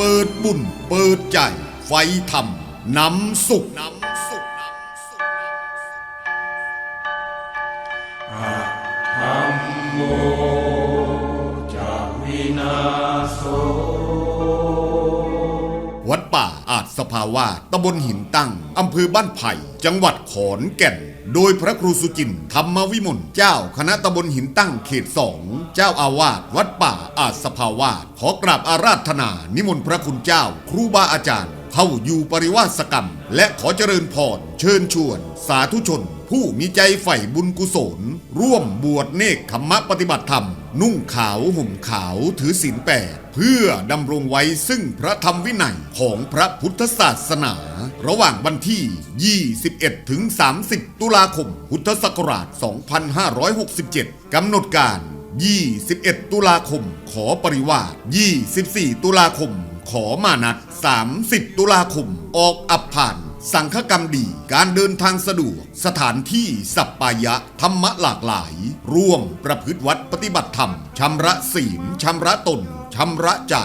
เปิดบุญ เปิดใจไฟธรรมนำสุขนำสุข วัดป่าอาจสภาวาตำบลหินตั้ง อำเภอบ้านไผ่ จังหวัดขอนแก่น โดยพระครูสุจินธรรมวิมลเจ้าคณะตำบลหินตั้งเขตสองเจ้าอาวาสวัดป่าอาจสภาวาขอกราบอาราธนา นิมนต์พระคุณเจ้า ครูบาอาจารย์ เข้าอยู่ปริวาสกรรม และขอเจริญพรเชิญชวน สาธุชน ผู้มีใจใฝ่บุญกุศล ร่วมบวชเนกขมมะปฏิบัติธรรม นุ่งขาวห่มขาวถือศีลแปดเพื่อดำรงไว้ซึ่งพระธรรมวินัยของพระพุทธศาสนา ระหว่างวันที่ 21 ถึง 30 ตุลาคม พุทธศักราช 2567 กำหนดการ 21 ตุลาคม ขอปริวาส24 ตุลาคม ขอมานัด 30 ตุลาคม ออกอับผ่าน สังฆกรรมดี การเดินทางสะดวก สถานที่สัปปายะ ธรรมะหลากหลาย ร่วมประพฤติวัดปฏิบัติธรรม ชำระศีล ชำระตน ชำระใจ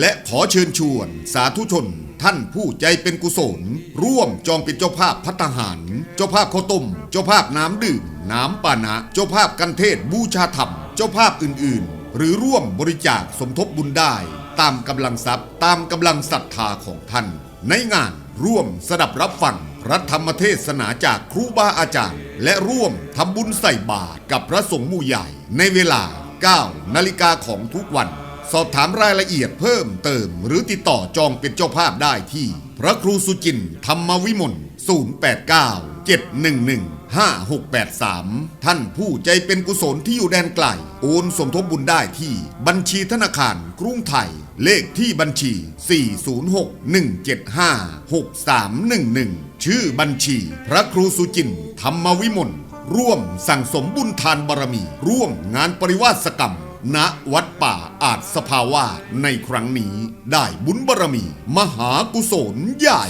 และขอเชิญชวน สาธุชน ท่านผู้ใจเป็นกุศล ร่วมจองเป็นเจ้าภาพพัตตาหาร เจ้าภาพข้าวต้ม เจ้าภาพน้ำดื่ม น้ำปานะ เจ้าภาพกันเทศบูชาธรรม เจ้าภาพอื่น ๆ หรือร่วมบริจาคสมทบบุญได้ ตามกำลังทรัพย์ ตามกำลังศรัทธาของท่าน ในงาน ร่วมสดับรับฟังพระธรรมเทศนาจากครูบาอาจารย์ และร่วมทำบุญใส่บาตรกับพระสงฆ์มู่ใหญ่ ในเวลา 9 นาฬิกาของทุกวัน สอบถามรายละเอียดเพิ่มเติม หรือติดต่อจองเป็นเจ้าภาพได้ที่ พระครูสุจินธรรมวิมล089 711 5683 ท่านผู้ใจเป็นกุศลที่อยู่แดนไกล โอนสมทบบุญได้ที่บัญชีธนาคารกรุงไทย เลขที่บัญชี 406-175-6311 ชื่อบัญชี พระครูสุจินต์ธรรมวิมล ร่วมสั่งสมบุญทานบารมี ร่วมงานปริวาสกรรมณวัดป่าอาจสภาวาสในครั้งนี้ได้บุญบารมี มหากุศลใหญ่